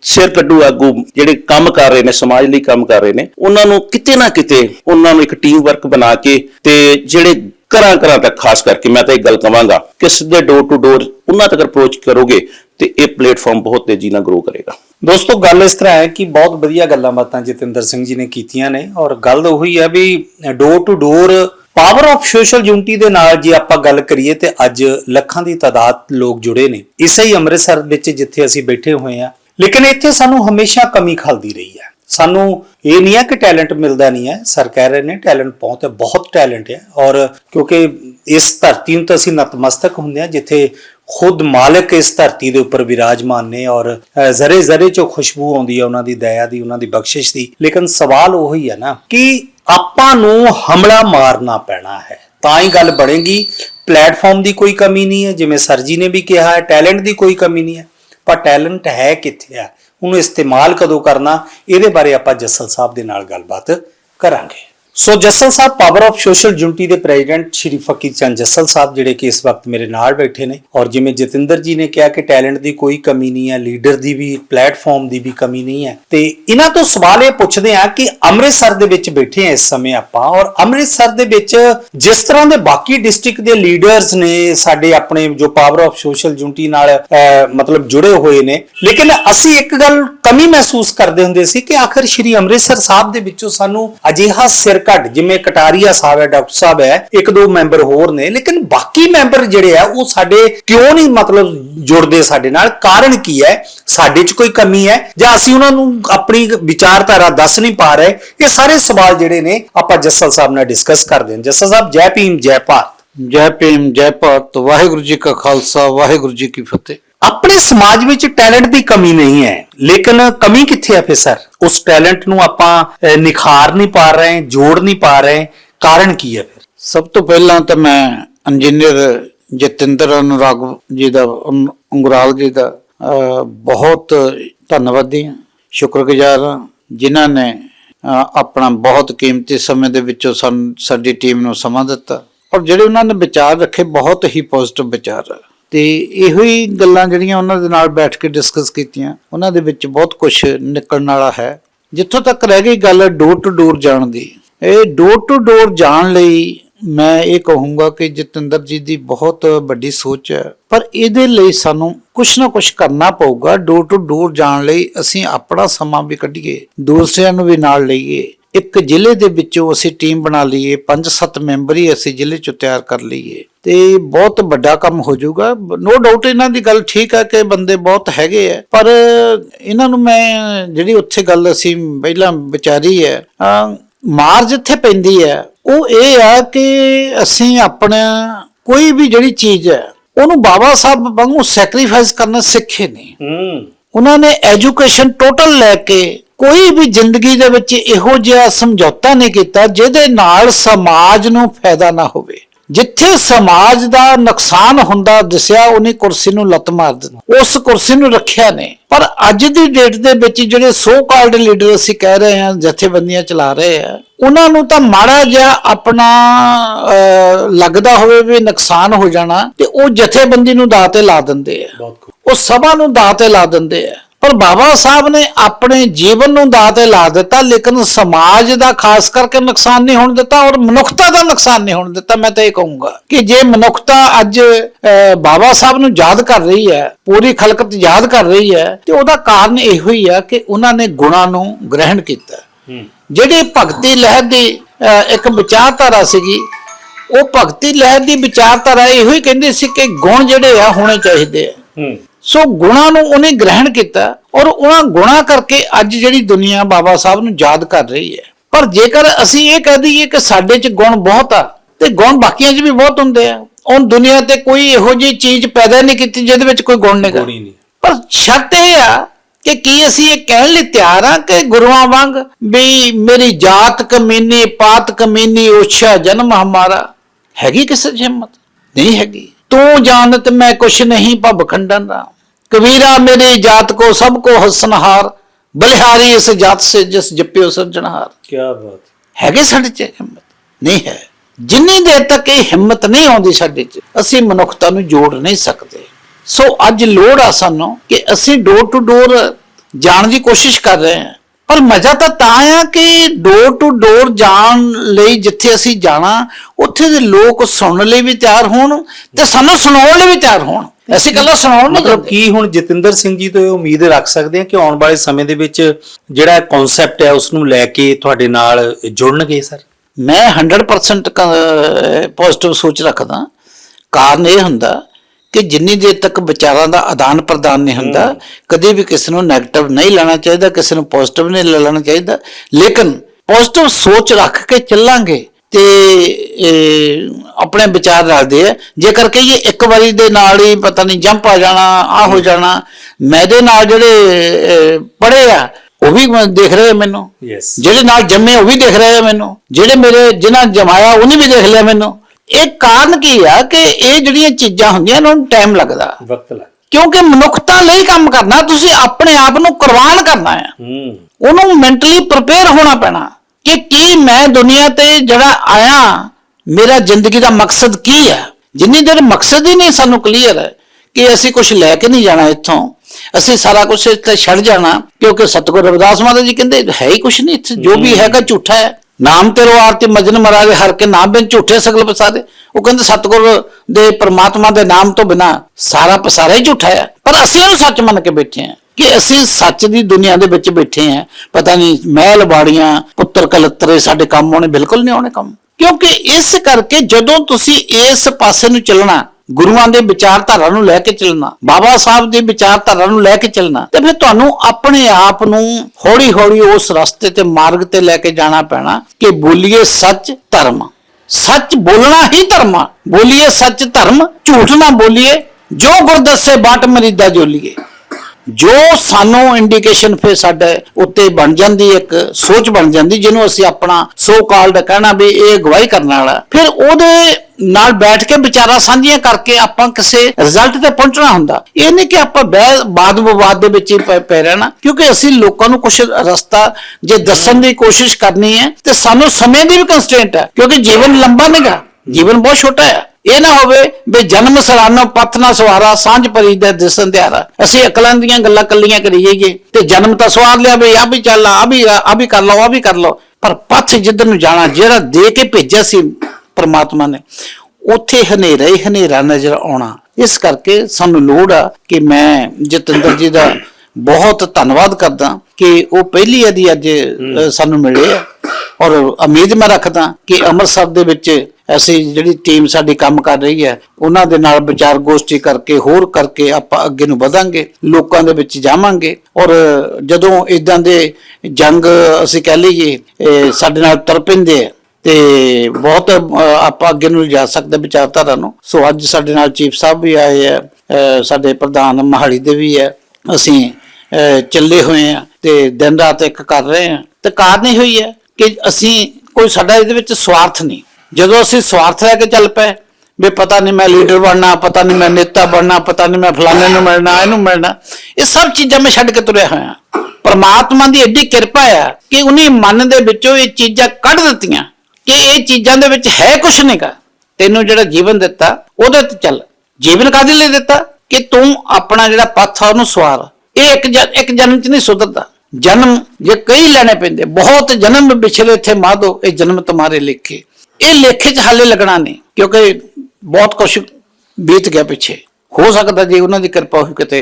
ਸਿਰ ਕੱਢੂ ਆਗੂ, ਜਿਹੜੇ ਕੰਮ ਕਰ ਰਹੇ ਨੇ, ਸਮਾਜ ਲਈ ਕੰਮ ਕਰ ਰਹੇ ਨੇ, ਉਹਨਾਂ ਨੂੰ ਕਿਤੇ ਨਾ ਕਿਤੇ ਉਹਨਾਂ ਨੂੰ ਇੱਕ ਟੀਮ ਵਰਕ ਬਣਾ ਕੇ ਤੇ ਜਿਹੜੇ ਘਰਾਂ ਘਰਾਂ ਤੱਕ ਖਾਸ ਕਰਕੇ ਮੈਂ ਤਾਂ ਇਹ ਗੱਲ ਕਵਾਂਗਾ ਕਿ ਸਿੱਧੇ ਡੋਰ ਟੂ ਡੋਰ ਉਹਨਾਂ ਤੱਕ ਅਪਰੋਚ ਕਰੋਗੇ ਤੇ ਇਹ ਪਲੇਟਫਾਰਮ ਬਹੁਤ ਤੇਜ਼ੀ ਨਾਲ ਗਰੋ ਕਰੇਗਾ। ਦੋਸਤੋ, ਗੱਲ ਇਸ ਤਰ੍ਹਾਂ ਹੈ ਕਿ ਬਹੁਤ ਵਧੀਆ ਗੱਲਾਂ ਬਾਤਾਂ ਜਤਿੰਦਰ ਸਿੰਘ ਜੀ ਨੇ ਕੀਤੀਆਂ ਨੇ ਔਰ ਗੱਲ ਉਹੀ ਹੈ ਵੀ door to door power of social unity ਦੇ ਨਾਲ ਜੇ ਆਪਾਂ ਗੱਲ ਕਰੀਏ ਤੇ ਅੱਜ ਲੱਖਾਂ ਦੀ ਤਾਦਾਦ ਲੋਕ ਜੁੜੇ ਨੇ। ਇਸੇ ਹੀ ਅੰਮ੍ਰਿਤਸਰ ਵਿੱਚ ਜਿੱਥੇ ਅਸੀਂ ਬੈਠੇ ਹੋਏ ਆ ਲੇਕਿਨ ਇੱਥੇ ਸਾਨੂੰ ਹਮੇਸ਼ਾ ਕਮੀ ਖਲਦੀ ਰਹੀ ਹੈ। ਸਾਨੂੰ ਇਹ ਨਹੀਂ ਹੈ ਕਿ ਟੈਲੈਂਟ ਮਿਲਦਾ ਨਹੀਂ ਹੈ। ਸਰ ਕਹਿ ਰਹੇ ਨੇ ਟੈਲੈਂਟ ਬਹੁਤ ਹੈ, ਬਹੁਤ ਟੈਲੈਂਟ ਹੈ। ਔਰ ਕਿਉਂਕਿ ਇਸ ਧਰਤੀ ਨੂੰ ਤਾਂ ਅਸੀਂ ਨਤਮਸਤਕ ਹੁੰਦੇ ਹਾਂ, ਜਿੱਥੇ ਖੁਦ ਮਾਲਕ ਇਸ ਧਰਤੀ ਦੇ ਉੱਪਰ ਵਿਰਾਜਮਾਨ ਨੇ ਔਰ ਜ਼ਰੇ ਜ਼ਰੇ ਚੋਂ ਖੁਸ਼ਬੂ ਆਉਂਦੀ ਹੈ ਉਹਨਾਂ ਦੀ ਦਇਆ ਦੀ, ਉਹਨਾਂ ਦੀ ਬਖਸ਼ਿਸ਼ ਦੀ। ਲੇਕਿਨ ਸਵਾਲ ਉਹੀ ਹੈ ਨਾ ਕਿ ਆਪਾਂ ਨੂੰ ਹਮਲਾ ਮਾਰਨਾ ਪੈਣਾ ਹੈ। ਤਾਂ ਹੀ ਗੱਲ ਬਣੇਗੀ। ਪਲੇਟਫਾਰਮ ਦੀ ਕੋਈ ਕਮੀ ਨਹੀਂ ਹੈ। ਜਿਵੇਂ ਸਰ ਜੀ ਨੇ ਵੀ ਕਿਹਾ ਹੈ ਟੈਲੈਂਟ ਦੀ ਕੋਈ ਕਮੀ ਨਹੀਂ ਹੈ। ਪਰ ਟੈਲੈਂਟ ਹੈ ਕਿੱਥੇ ਆ? ਉਹਨੂੰ ਇਸਤੇਮਾਲ ਕਦੋਂ ਕਰਨਾ? ਇਹਦੇ ਬਾਰੇ ਆਪਾਂ ਜੱਸਲ ਸਾਹਿਬ ਦੇ ਨਾਲ ਗੱਲਬਾਤ ਕਰਾਂਗੇ। So Jassal Sahib power of social unity ਦੇ ਪ੍ਰੈਜ਼ੀਡੈਂਟ ਸ਼੍ਰੀ ਫਕੀਰ ਚੰਦ ਜੱਸਲ ਸਾਹਿਬ ਜਿਹੜੇ ਕਿ ਇਸ ਵਕਤ ਮੇਰੇ ਨਾਲ ਬੈਠੇ ਨੇ ਔਰ ਜਿਵੇਂ ਜਤਿੰਦਰ ਜੀ ਨੇ ਕਿਹਾ ਕਿ ਟੈਲੈਂਟ ਦੀ ਕੋਈ ਕਮੀ ਨਹੀਂ ਹੈ ਲੀਡਰ ਦੀ ਵੀ ਪਲੇਟਫਾਰਮ ਦੀ ਵੀ ਕਮੀ ਨਹੀਂ ਹੈ। ਤੇ ਇਹਨਾਂ ਤੋਂ ਸਵਾਲ ਇਹ ਪੁੱਛਦੇ ਆ ਕਿ ਅੰਮ੍ਰਿਤਸਰ ਦੇ ਵਿੱਚ ਬੈਠੇ ਆ ਇਸ ਸਮੇਂ ਆਪਾਂ ਔਰ ਅੰਮ੍ਰਿਤਸਰ ਦੇ ਵਿੱਚ ਜਿਸ ਤਰ੍ਹਾਂ ਦੇ ਬਾਕੀ ਡਿਸਟ੍ਰਿਕਟ ਦੇ ਲੀਡਰਸ ਨੇ ਸਾਡੇ ਆਪਣੇ ਜੋ ਪਾਵਰ ਆਫ ਸੋਸ਼ਲ ਯੂਨਿਟੀ ਨਾਲ ਮਤਲਬ ਜੁੜੇ ਹੋਏ ਨੇ। ਲੇਕਿਨ ਅਸੀਂ ਇੱਕ ਗੱਲ ਕਮੀ ਮਹਿਸੂਸ ਕਰਦੇ ਹੁੰਦੇ ਸੀ ਕਿ ਆਖਰ ਸ਼੍ਰੀ ਅੰਮ੍ਰਿਤਸਰ ਸਾਹਿਬ ਦੇ ਵਿੱਚੋਂ ਸਾਨੂੰ ਅਜਿਹਾ ਸਿਰ ਘੱਟ, ਜਿਵੇਂ ਕਟਾਰੀਆ ਸਾਹਿਬ ਹੈ, ਡਾਕਟਰ ਸਾਹਿਬ ਹੈ, ਇੱਕ ਦੋ ਮੈਂਬਰ ਹੋਰ ਨੇ, ਲੇਕਿਨ ਬਾਕੀ ਮੈਂਬਰ ਜਿਹੜੇ ਆ, ਉਹ ਸਾਡੇ ਕਿਉਂ ਨਹੀਂ ਮਤਲਬ ਜੁੜਦੇ ਸਾਡੇ ਨਾਲ? ਕਾਰਨ ਕੀ ਹੈ? ਸਾਡੇ 'ਚ ਕੋਈ ਕਮੀ ਹੈ? ਜਾਂ ਅਸੀਂ ਉਹਨਾਂ ਨੂੰ ਆਪਣੀ ਵਿਚਾਰਧਾਰਾ ਦੱਸ ਨਹੀਂ ਪਾ ਰਹੇ? ਇਹ ਸਾਰੇ ਸਵਾਲ ਜਿਹੜੇ ਨੇ, ਆਪਾਂ ਜੱਸਲ ਸਾਹਿਬ ਨਾਲ ਡਿਸਕਸ ਕਰਦੇ ਹਾਂ। ਜੱਸਲ ਸਾਹਿਬ, ਜੈ ਭੀਮ, ਜੈ ਭਾਰਤ। ਜੈ ਭੀਮ, ਜੈ ਭਾਰਤ। ਵਾਹਿਗੁਰੂ ਜੀ ਕਾ ਖਾਲਸਾ, ਵਾਹਿਗੁਰੂ ਜੀ ਕੀ ਫਤਿਹ। ਆਪਣੇ ਸਮਾਜ ਵਿੱਚ ਟੈਲੈਂਟ ਦੀ ਕਮੀ ਨਹੀਂ ਹੈ। ਲੇਕਿਨ ਕਮੀ ਕਿੱਥੇ ਹੈ ਫਿਰ ਸਰ ਉਸ ਟੈਲੈਂਟ ਨੂੰ ਆਪਾਂ ਨਿਖਾਰ ਨਹੀਂ ਪਾ ਰਹੇ, ਜੋੜ ਨਹੀਂ ਪਾ ਰਹੇ। ਕਾਰਨ ਕੀ ਹੈ ਫਿਰ? ਸਭ ਤੋਂ ਪਹਿਲਾਂ ਤਾਂ ਮੈਂ ਇੰਜੀਨੀਅਰ ਜਤਿੰਦਰ ਅਨੁਰਾਗ ਜੀ ਦਾ, ਅਨ- ਅੰਗੁਰਾਲ ਜੀ ਦਾ ਬਹੁਤ ਧੰਨਵਾਦੀ ਹਾਂ। ਸ਼ੁਕਰਗੁਜ਼ਾਰ ਹਾਂ ਜਿਨ੍ਹਾਂ ਨੇ ਆਪਣਾ ਬਹੁਤ ਕੀਮਤੀ ਸਮੇਂ ਦੇ ਵਿੱਚੋਂ ਸਾਨੂੰ, ਸਾਡੀ ਟੀਮ ਨੂੰ ਸਮਾਂ ਦਿੱਤਾ। ਔਰ ਜਿਹੜੇ ਉਹਨਾਂ ਨੇ ਵਿਚਾਰ ਰੱਖੇ, ਬਹੁਤ ਹੀ ਪੋਜ਼ਿਟਿਵ ਵਿਚਾਰ ਆ। ਤੇ ਇਹੋ ਹੀ ਗੱਲਾਂ ਜਿਹੜੀਆਂ ਉਹਨਾਂ ਦੇ ਨਾਲ ਬੈਠ ਕੇ ਡਿਸਕਸ ਕੀਤੀਆਂ, ਉਹਨਾਂ ਦੇ ਵਿੱਚ ਬਹੁਤ ਕੁਝ ਨਿਕਲਣ ਵਾਲਾ ਹੈ। ਜਿੱਥੋਂ ਤੱਕ ਰਹਿ ਗਈ ਗੱਲ ਡੋਰ ਟੂ ਡੋਰ ਜਾਣ ਦੀ। ਇਹ ਡੋਰ ਟੂ ਡੋਰ ਜਾਣ ਲਈ ਮੈਂ ਇਹ ਕਹੂੰਗਾ ਕਿ ਜਤਿੰਦਰ ਜੀ ਦੀ ਬਹੁਤ ਵੱਡੀ ਸੋਚ ਹੈ, ਪਰ ਇਹਦੇ ਲਈ ਸਾਨੂੰ ਕੁਝ ਨਾ ਕੁਝ ਕਰਨਾ ਪਊਗਾ। ਡੋਰ ਟੂ ਡੋਰ ਜਾਣ ਲਈ ਅਸੀਂ ਆਪਣਾ ਸਮਾਂ ਵੀ ਕੱਢੀਏ, ਦੂਸਰਿਆਂ ਨੂੰ ਵੀ ਨਾਲ ਲਈਏ। ਇੱਕ ਜ਼ਿਲ੍ਹੇ ਦੇ ਵਿੱਚੋਂ ਅਸੀਂ ਟੀਮ ਬਣਾ ਲਈਏ 5-7 ਮੈਂਬਰ ਹੀ ਅਸੀਂ ਜ਼ਿਲ੍ਹੇ ਚੋਂ ਤਿਆਰ ਕਰ ਲਈਏ। ਤੇ ਬਹੁਤ ਵੱਡਾ ਕੰਮ ਹੋ ਜਾਊਗਾ। ਨੋ ਡਾਊਟ ਇਹਨਾਂ ਦੀ ਗੱਲ ਠੀਕ ਹੈ ਕਿ ਬੰਦੇ ਬਹੁਤ ਹੈਗੇ ਆ। ਪਰ ਇਹਨਾਂ ਨੂੰ ਮੈਂ ਜਿਹੜੀ ਉੱਥੇ ਗੱਲ ਅਸੀਂ ਪਹਿਲਾਂ ਵਿਚਾਰੀ ਹੈ ਮਾਰ ਜਿੱਥੇ ਪੈਂਦੀ ਹੈ ਉਹ ਇਹ ਆ ਕਿ ਅਸੀਂ ਆਪਣਾ ਕੋਈ ਵੀ ਜਿਹੜੀ ਚੀਜ਼ ਹੈ ਉਹਨੂੰ ਬਾਬਾ ਸਾਹਿਬ ਵਾਂਗੂ ਸੈਕਰੀਫਾਈਸ ਕਰਨਾ ਸਿੱਖੇ ਨਹੀਂ। ਹੂੰ। ਉਹਨਾਂ ਨੇ ਐਜੂਕੇਸ਼ਨ ਟੋਟਲ ਲੈ ਕੇ ਕੋਈ ਵੀ ਜ਼ਿੰਦਗੀ ਦੇ ਵਿੱਚ ਇਹੋ ਜਿਹਾ ਸਮਝੌਤਾ ਨਹੀਂ ਕੀਤਾ ਜਿਹਦੇ ਨਾਲ ਸਮਾਜ ਨੂੰ ਫਾਇਦਾ ਨਾ ਹੋਵੇ। ਜਿੱਥੇ ਸਮਾਜ ਦਾ ਨੁਕਸਾਨ ਹੁੰਦਾ ਦਿਸਿਆ ਉਹਨੇ ਕੁਰਸੀ ਨੂੰ ਲੱਤ ਮਾਰ ਦਿੱਤੀ। ਉਸ ਕੁਰਸੀ ਨੂੰ ਰੱਖਿਆ ਨੇ ਪਰ ਅੱਜ ਦੀ ਡੇਟ ਦੇ ਵਿੱਚ ਜਿਹੜੇ ਸੋ ਕਾਲਡ ਲੀਡਰ ਅਸੀਂ ਕਹਿ ਰਹੇ ਹਾਂ ਜਥੇਬੰਦੀਆਂ ਚਲਾ ਰਹੇ ਆ ਉਹਨਾਂ ਨੂੰ ਤਾਂ ਮਾੜਾ ਜਿਹਾ ਆਪਣਾ ਲੱਗਦਾ ਹੋਵੇ ਵੀ ਨੁਕਸਾਨ ਹੋ ਜਾਣਾ ਤੇ ਉਹ ਜਥੇਬੰਦੀ ਨੂੰ ਦਾਅ ਤੇ ਲਾ ਦਿੰਦੇ ਆ। ਉਹ ਸਭਾ ਨੂੰ ਦਾਅ ਤੇ ਲਾ ਦਿੰਦੇ ਆ। ਪਰ ਬਾਬਾ ਸਾਹਿਬ ਨੇ ਆਪਣੇ ਜੀਵਨ ਨੂੰ ਦਾਅ ਤੇ ਲਾ ਦਿੱਤਾ ਲੇਕਿਨ ਸਮਾਜ ਦਾ ਖਾਸ ਕਰਕੇ ਨੁਕਸਾਨ ਨਹੀਂ ਹੋਣ ਦਿੱਤਾ ਔਰ ਮਨੁੱਖਤਾ ਦਾ ਨੁਕਸਾਨ ਨਹੀਂ ਹੋਣ ਦਿੱਤਾ ਮੈਂ ਤਾਂ ਇਹ ਕਹੂੰਗਾ ਕਿ ਜੇ ਮਨੁੱਖਤਾ ਅੱਜ ਬਾਬਾ ਸਾਹਿਬ ਨੂੰ ਯਾਦ ਕਰ ਰਹੀ ਹੈ ਪੂਰੀ ਖਲਕਤ ਯਾਦ ਕਰ ਰਹੀ ਹੈ ਤੇ ਉਹਦਾ ਕਾਰਨ ਇਹੋ ਹੀ ਆ ਕਿ ਉਹਨਾਂ ਨੇ ਗੁਣਾਂ ਨੂੰ ਗ੍ਰਹਿਣ ਕੀਤਾ। ਹੂੰ। ਜਿਹੜੀ ਭਗਤੀ ਲਹਿਰ ਦੀ ਇੱਕ ਵਿਚਾਰਧਾਰਾ ਸੀਗੀ ਉਹ ਭਗਤੀ ਲਹਿਰ ਦੀ ਵਿਚਾਰਧਾਰਾ ਇਹੋ ਹੀ ਕਹਿੰਦੀ ਸੀ ਕਿ ਗੁਣ ਜਿਹੜੇ ਆ ਹੋਣੇ ਚਾਹੀਦੇ ਆ। ਹੂੰ। ਸੋ ਗੁਣਾਂ ਨੂੰ ਉਹਨੇ ਗ੍ਰਹਿਣ ਕੀਤਾ ਔਰ ਉਹਨਾਂ ਗੁਣਾਂ ਕਰਕੇ ਅੱਜ ਜਿਹੜੀ ਦੁਨੀਆ ਬਾਬਾ ਸਾਹਿਬ ਨੂੰ ਯਾਦ ਕਰ ਰਹੀ ਹੈ। ਪਰ ਜੇਕਰ ਅਸੀਂ ਇਹ ਕਹਿ ਦਈਏ ਕਿ ਸਾਡੇ 'ਚ ਗੁਣ ਬਹੁਤ ਆ ਤੇ ਗੁਣ ਬਾਕੀਆਂ 'ਚ ਵੀ ਬਹੁਤ ਹੁੰਦੇ ਆ। ਉਹ ਦੁਨੀਆ ਤੇ ਕੋਈ ਇਹੋ ਜਿਹੀ ਚੀਜ਼ ਪੈਦਾ ਨਹੀਂ ਕੀਤੀ ਜਿਹਦੇ ਵਿੱਚ ਕੋਈ ਗੁਣ ਨਹੀਂ ਗਾ ਗੋੜੀ ਨਹੀਂ। ਪਰ ਸ਼ਰਤ ਇਹ ਆ ਕਿ ਕੀ ਅਸੀਂ ਇਹ ਕਹਿਣ ਲਈ ਤਿਆਰ ਆ ਕਿ ਗੁਰੂਆਂ ਵਾਂਗ ਵੀ ਮੇਰੀ ਜਾਤ ਕਮੀਨੀ ਪਾਤ ਕਮੀਨੀ ਉੱਚਾ ਜਨਮ ਹਮਾਰਾ ਹੈਗੀ ਕਿਸੇ ਹਿੰਮਤ? ਨਹੀਂ ਹੈਗੀ। ਤੂੰ ਜਾਣਤ ਮੈਂ ਕੁਛ ਨਹੀਂ ਭਬ ਖੰਡਨ ਰਾਮ। ਕਬੀਰਾ ਮੇਰੀ ਜਾਤ ਕੋ ਸਭ ਕੋ ਹਸਨਹਾਰ ਬਲਿਹਾਰੀ ਇਸ ਜਾਤ ਸੇ ਜਿਸ ਜਪਿਓ ਸਿਰਜਣਹਾਰ ਕੀ ਬਾਤ। ਹੈਗੇ ਸਾਡੇ 'ਚ ਹਿੰਮਤ? ਨਹੀਂ ਹੈ। ਜਿੰਨੀ ਦੇਰ ਤੱਕ ਇਹ ਹਿੰਮਤ ਨਹੀਂ ਆਉਂਦੀ ਸਾਡੇ 'ਚ ਅਸੀਂ ਮਨੁੱਖਤਾ ਨੂੰ ਜੋੜ ਨਹੀਂ ਸਕਦੇ। ਸੋ ਅੱਜ ਲੋੜ ਆ ਸਾਨੂੰ ਕਿ ਅਸੀਂ ਡੋਰ ਟੂ ਡੋਰ ਜਾਣ ਦੀ ਕੋਸ਼ਿਸ਼ ਕਰ ਰਹੇ ਹਾਂ। ਪਰ ਮਜ਼ਾ ਤਾਂ ਤਾਂ ਆ ਕਿ ਡੋਰ ਟੂ ਡੋਰ ਜਾਣ ਲਈ ਜਿੱਥੇ ਅਸੀਂ ਜਾਣਾ ਉੱਥੇ ਦੇ ਲੋਕ ਸੁਣਨ ਲਈ ਵੀ ਤਿਆਰ ਹੋਣ ਤੇ ਸਾਨੂੰ ਸੁਣਾਉਣ ਲਈ ਵੀ ਤਿਆਰ ਹੋਣ। ਅਸੀਂ ਕੱਲਾ ਸੁਣਾਉਣ ਨਹੀਂ ਮਤਲਬ ਕੀ ਹੁਣ ਜਤਿੰਦਰ ਸਿੰਘ ਜੀ ਤੋਂ ਇਹ ਉਮੀਦ ਰੱਖ ਸਕਦੇ ਹਾਂ ਕਿ ਆਉਣ ਵਾਲੇ ਸਮੇਂ ਦੇ ਵਿੱਚ ਜਿਹੜਾ ਕਨਸੈਪਟ ਹੈ ਉਸ ਨੂੰ ਲੈ ਕੇ ਤੁਹਾਡੇ ਨਾਲ ਜੁੜਨਗੇ ਸਰ? ਮੈਂ 100% ਪੋਜ਼ਿਟਿਵ ਸੋਚ ਰੱਖਦਾ। ਕਾਰਨ ਇਹ ਹੁੰਦਾ ਕਿ ਜਿੰਨੀ ਦੇਰ ਤੱਕ ਵਿਚਾਰਾਂ ਦਾ ਆਦਾਨ ਪ੍ਰਦਾਨ ਨਹੀਂ ਹੁੰਦਾ ਕਦੇ ਵੀ ਕਿਸੇ ਨੂੰ 네ਗੇਟਿਵ ਨਹੀਂ ਲੈਣਾ ਚਾਹੀਦਾ ਕਿਸੇ ਨੂੰ ਪੋਜ਼ਿਟਿਵ ਨਹੀਂ ਲੈਣਾ ਚਾਹੀਦਾ। ਲੇਕਿਨ ਪੋਜ਼ਿਟਿਵ ਸੋਚ ਰੱਖ ਕੇ ਚੱਲਾਂਗੇ। ਤੇ ਆਪਣੇ ਵਿਚਾਰ ਰੱਖਦੇ ਆ। ਜੇਕਰ ਕਹੀਏ ਇੱਕ ਵਾਰੀ ਦੇ ਨਾਲ ਹੀ ਪਤਾ ਨਹੀਂ ਜੰਪ ਆ ਜਾਣਾ ਆ ਹੋ ਜਾਣਾ ਮੈਦੇ ਨਾਲ ਜਿਹੜੇ ਪੜੇ ਆ ਉਹ ਵੀ ਦੇਖ ਰਹੇ ਮੈਨੂੰ। ਜਿਹੜੇ ਨਾਲ ਜੰਮੇ ਉਹ ਵੀ ਦੇਖ ਰਹੇ ਆ ਮੈਨੂੰ। ਜਿਹੜੇ ਮੇਰੇ ਜਿਨ੍ਹਾਂ ਜਮਾਇਆ ਉਹਨੇ ਵੀ ਦੇਖ ਲਿਆ ਮੈਨੂੰ। ਇਹ ਕਾਰਨ ਕੀ ਆ ਕਿ ਇਹ ਜਿਹੜੀਆਂ ਚੀਜ਼ਾਂ ਹੁੰਦੀਆਂ ਇਹਨਾਂ ਨੂੰ ਟਾਈਮ ਲੱਗਦਾ। ਵਕਤ ਲੱਗ ਕਿਉਂਕਿ ਮਨੁੱਖਤਾ ਲਈ ਕੰਮ ਕਰਨਾ ਤੁਸੀਂ ਆਪਣੇ ਆਪ ਨੂੰ ਕੁਰਬਾਨ ਕਰਨਾ ਆ। ਹੂੰ। ਉਹਨੂੰ ਮੈਂਟਲੀ ਪ੍ਰਪੇਅਰ ਹੋਣਾ ਪੈਣਾ। ਕਿ ਕੀ ਮੈਂ ਦੁਨੀਆ ਤੇ ਜਿਹੜਾ ਆਇਆ ਮੇਰਾ ਜ਼ਿੰਦਗੀ ਦਾ ਮਕਸਦ ਕੀ ਹੈ? ਜਿੰਨੀ ਦੇਰ ਮਕਸਦ ਹੀ ਨਹੀਂ ਸਾਨੂੰ ਕਲੀਅਰ ਹੈ ਕਿ ਅਸੀਂ ਕੁਝ ਲੈ ਕੇ ਨਹੀਂ ਜਾਣਾ ਇੱਥੋਂ। ਅਸੀਂ ਸਾਰਾ ਕੁਝ ਇੱਥੇ ਛੱਡ ਜਾਣਾ ਕਿਉਂਕਿ ਸਤਿਗੁਰ ਰਵਿਦਾਸ ਮਹਾਰਾਜ ਜੀ ਕਹਿੰਦੇ ਹੈ ਹੀ ਕੁਝ ਨਹੀਂ ਇੱਥੇ ਜੋ ਵੀ ਹੈਗਾ ਝੂਠਾ ਹੈ। ਨਾਮ ਤੇਰੋ ਆਰਤੀ ਮਜਨ ਮਰਾਰੇ ਹਰ ਕੇ ਨਾਮ ਬਿਨ ਝੂਠੇ ਸਗਲ ਪਸਾਰੇ। ਉਹ ਕਹਿੰਦੇ ਸਤਿਗੁਰ ਦੇ ਪ੍ਰਮਾਤਮਾ ਦੇ ਨਾਮ ਤੋਂ ਬਿਨਾ ਸਾਰਾ ਪਸਾਰਾ ਹੀ ਝੂਠਾ ਹੈ। ਪਰ ਅਸੀਂ ਉਹਨੂੰ ਸੱਚ ਮੰਨ ਕੇ ਬੈਠੇ ਹਾਂ। ਕਿ ਅਸੀਂ ਸੱਚ ਦੀ ਦੁਨੀਆ ਦੇ ਵਿੱਚ ਬੈਠੇ ਹਾਂ। ਪਤਾ ਨਹੀਂ ਮਹਿਲ ਬਾੜੀਆਂ ਪੁੱਤਰ ਕਲਤਰੇ ਸਾਡੇ ਕੰਮ ਆਉਣੇ, ਬਿਲਕੁਲ ਨਹੀਂ ਆਉਣੇ ਕੰਮ। ਕਿਉਂਕਿ ਇਸ ਕਰਕੇ ਜਦੋਂ ਤੁਸੀਂ ਇਸ ਪਾਸੇ ਨੂੰ ਚੱਲਣਾ, ਗੁਰੂਆਂ ਦੇ ਵਿਚਾਰਧਾਰਾ ਨੂੰ ਲੈ ਕੇ ਚੱਲਣਾ, ਬਾਬਾ ਸਾਹਿਬ ਦੀ ਵਿਚਾਰਧਾਰਾ ਨੂੰ ਲੈ ਕੇ ਚੱਲਣਾ, ਤੇ ਫਿਰ ਤੁਹਾਨੂੰ ਆਪਣੇ ਆਪ ਨੂੰ ਹੌਲੀ-ਹੌਲੀ ਉਸ ਰਸਤੇ ਤੇ, ਮਾਰਗ ਤੇ ਲੈ ਕੇ ਜਾਣਾ ਪੈਣਾ ਕਿ ਬੋਲੀਏ ਸੱਚ ਧਰਮ। ਸੱਚ ਬੋਲਣਾ ਹੀ ਧਰਮ ਬੋਲੀਏ ਸੱਚ ਧਰਮ, ਝੂਠ ਨਾ ਬੋਲੀਏ। ਜੋ ਗੁਰ ਦੱਸੇ ਬਾਟ ਮਰੀਦਾ ਜੋਲੀਏ। ਜੋ ਸਾਨੂੰ ਇੰਡੀਕੇਸ਼ਨ ਫਿਰ ਸਾਡੇ ਉੱਤੇ ਬਣ ਜਾਂਦੀ, ਇੱਕ ਸੋਚ ਬਣ ਜਾਂਦੀ, ਜਿਹਨੂੰ ਅਸੀਂ ਆਪਣਾ ਸੋ ਕਾਲਡ ਕਹਿਣਾ ਵੀ ਇਹ ਅਗਵਾਈ ਕਰਨ ਵਾਲਾ। ਫਿਰ ਉਹਦੇ ਨਾਲ ਬੈਠ ਕੇ ਵਿਚਾਰਾਂ ਸਾਂਝੀਆਂ ਕਰਕੇ ਆਪਾਂ ਕਿਸੇ ਰਿਜ਼ਲਟ ਤੇ ਪਹੁੰਚਣਾ ਹੁੰਦਾ। ਇਹ ਨਹੀਂ ਕਿ ਆਪਾਂ ਬਹਿ, ਬਾਦ ਵਿਵਾਦ ਦੇ ਵਿੱਚ ਹੀ ਪੈ ਪੈ ਰਹਿਣਾ, ਕਿਉਂਕਿ ਅਸੀਂ ਲੋਕਾਂ ਨੂੰ ਕੁਝ ਰਸਤਾ ਜੇ ਦੱਸਣ ਦੀ ਕੋਸ਼ਿਸ਼ ਕਰਨੀ ਹੈ, ਤੇ ਸਾਨੂੰ ਸਮੇਂ ਦੀ ਵੀ ਕੰਸਟ੍ਰੇਂਟ ਹੈ, ਕਿਉਂਕਿ ਜੀਵਨ ਲੰਬਾ ਨਹੀਂਗਾ ਜੀਵਨ ਬਹੁਤ ਛੋਟਾ ਹੈ। ਇਹ ਨਾ ਹੋਵੇ ਵੀ ਜਨਮ ਸਰਾਨੋ ਪੱਥ ਨਾ ਸਵਾਰਾ ਸਾਂਝ ਪਰੀ ਦਾ ਦਿਸਨ ਦਿਹਾਰਾ ਅਸੀਂ ਅਕਲਾਂ ਦੀਆਂ ਗੱਲਾਂ ਕੱਲੀਆਂ ਕਰੀ ਜਾਈਏ ਤੇ ਜਨਮ ਤਾਂ ਸਵਾਰ ਲਿਆ ਵੀ ਆ ਵੀ ਚੱਲ ਆ ਵੀ ਆ ਵੀ ਕਰ ਲਓ ਆ ਵੀ ਕਰ ਲਓ। ਪਰ ਪੱਥ ਜਿੱਧਰ ਨੂੰ ਜਾਣਾ ਜਿਹੜਾ ਦੇ ਕੇ ਭੇਜਿਆ ਸੀ ਪ੍ਰਮਾਤਮਾ ਨੇ ਉੱਥੇ ਹਨੇਰਾ ਹੀ ਹਨੇਰਾ ਨਜ਼ਰ ਆਉਣਾ। ਇਸ ਕਰਕੇ ਸਾਨੂੰ ਲੋੜ ਆ ਕਿ ਮੈਂ ਜਤਿੰਦਰ ਜੀ ਦਾ ਬਹੁਤ ਧੰਨਵਾਦ ਕਰਦਾ ਕਿ ਉਹ ਪਹਿਲੀ ਵਾਰੀ ਅੱਜ ਸਾਨੂੰ ਮਿਲੇ ਆ। ਔਰ ਉਮੀਦ ਮੈਂ ਰੱਖਦਾ ਕਿ ਅੰਮ੍ਰਿਤਸਰ ਦੇ ਵਿੱਚ ਅਸੀਂ ਜਿਹੜੀ ਟੀਮ ਸਾਡੀ ਕੰਮ ਕਰ ਰਹੀ ਹੈ ਉਹਨਾਂ ਦੇ ਨਾਲ ਵਿਚਾਰ ਗੋਸ਼ਟੀ ਕਰਕੇ ਹੋਰ ਕਰਕੇ ਆਪਾਂ ਅੱਗੇ ਨੂੰ ਵਧਾਂਗੇ ਲੋਕਾਂ ਦੇ ਵਿੱਚ ਜਾਵਾਂਗੇ। ਔਰ ਜਦੋਂ ਇਦਾਂ ਦੇ ਜੰਗ ਅਸੀਂ ਕਹਿ ਲਈਏ ਸਾਡੇ ਨਾਲ ਤੁਰ ਪੈਂਦੇ ਆ ਤੇ ਬਹੁਤ ਆਪਾਂ ਅੱਗੇ ਨੂੰ ਜਾ ਸਕਦੇ ਵਿਚਾਰਧਾਰਾ ਨੂੰ। ਸੋ ਅੱਜ ਸਾਡੇ ਨਾਲ ਚੀਫ ਸਾਹਿਬ ਵੀ ਆਏ ਆ ਅ, ਸਾਡੇ ਪ੍ਰਧਾਨ ਮਹਾਲੀ ਦੇ ਵੀ ਹੈ ਅਸੀਂ ਚੱਲੇ ਹੋਏ ਆ ਤੇ ਦਿਨ ਰਾਤ ਇੱਕ ਕਰ ਰਹੇ ਆ। ਤੇ ਕਾਰਨ ਇਹ ਹੋਈ ਹੈ। ਕਿ ਅਸੀਂ ਕੋਈ ਸਾਡਾ ਇਹਦੇ ਵਿੱਚ ਸਵਾਰਥ ਨਹੀਂ। ਜਦੋਂ ਅਸੀਂ ਸਵਾਰਥ ਲੈ ਕੇ ਚੱਲ ਪਏ, ਵੀ ਪਤਾ ਨਹੀਂ ਮੈਂ ਲੀਡਰ ਬਣਨਾ, ਪਤਾ ਨਹੀਂ ਮੈਂ ਨੇਤਾ ਬਣਨਾ, ਪਤਾ ਨਹੀਂ ਮੈਂ ਫਲਾਣੇ ਨੂੰ ਮਿਲਣਾ ਇਹਨੂੰ ਮਿਲਣਾ, ਇਹ ਸਭ ਚੀਜ਼ਾਂ ਮੈਂ ਛੱਡ ਕੇ ਤੁਰਿਆ ਹੋਇਆ ਪਰਮਾਤਮਾ ਦੀ ਐਡੀ ਕਿਰਪਾ ਆ ਕਿ ਉਹਨੇ ਮਨ ਦੇ ਵਿੱਚੋਂ ਇਹ ਚੀਜ਼ਾਂ ਕੱਢ ਦਿੱਤੀਆਂ ਕਿ ਇਹ ਚੀਜ਼ਾਂ ਦੇ ਵਿੱਚ ਹੈ ਕੁਛ ਨਹੀਂਗਾ ਤੈਨੂੰ ਜਿਹੜਾ ਜੀਵਨ ਦਿੱਤਾ, ਉਹਦੇ ਤੇ ਚੱਲ। ਜੀਵਨ ਕਾਹਦੇ ਲਈ ਦਿੱਤਾ? ਕਿ ਤੂੰ ਆਪਣਾ ਜਿਹੜਾ ਪੱਥ ਆ ਉਹਨੂੰ ਸਵਾਰ। ਇਹ ਇੱਕ ਜ- ਇੱਕ ਜਨਮ ਚ ਨਹੀਂ ਸੁਧਰਦਾ। ਜਨਮ ਜੇ ਕਈ ਲੈਣੇ ਪੈਂਦੇ, ਬਹੁਤ ਜਨਮ ਵਿਛਲੇ ਥੇ ਮਾਧੋ, ਇਹ ਜਨਮ ਤੁਹਾਰੇ ਲਿਖੇ। ਇਹ ਲੇਖੇ ਚ ਹਾਲੇ ਲੱਗਣਾ ਨਹੀਂ, ਕਿਉਂਕਿ ਬਹੁਤ ਕੁਝ ਬੀਤ ਗਿਆ ਪਿੱਛੇ। ਹੋ ਸਕਦਾ ਜੇ ਉਹਨਾਂ ਦੀ ਕਿਰਪਾ ਹੋਈ ਕਿਤੇ